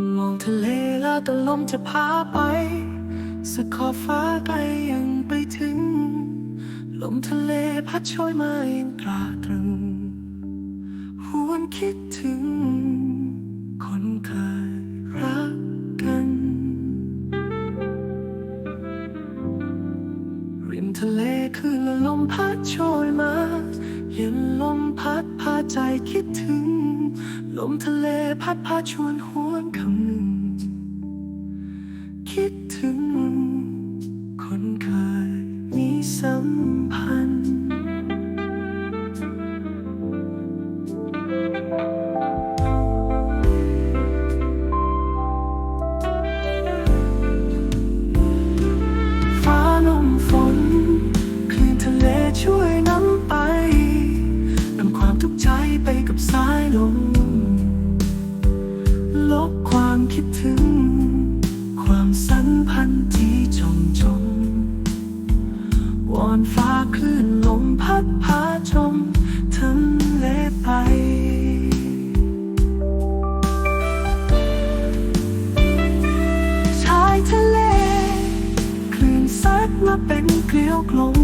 าแล้วต่ลมจะพาไป สุดขอบฟ้าไกลยังไปถึง ลมทะเลพัดโชยมายังตราตรึงหวนคิดถึง คนเคยรักกัน ริมทะเลคือลมพัดโชยมา เย็นลมพัดพาใจคิดถึง ลมทะเลพัดพาชวนหวนคำหนึ่ง คิด และเป็นเกลียวกลม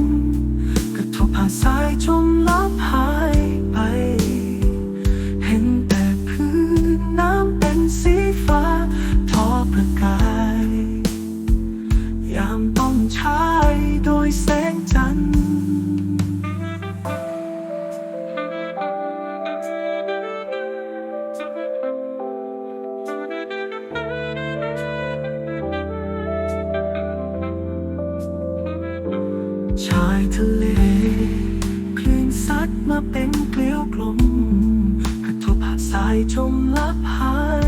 ทะเล คลื่นซัดมาเป็นเกลียวกลม กระทบหาดทรายจมลับหาย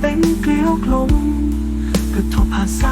เป็นเกลียวกลมกระทบหาดทราย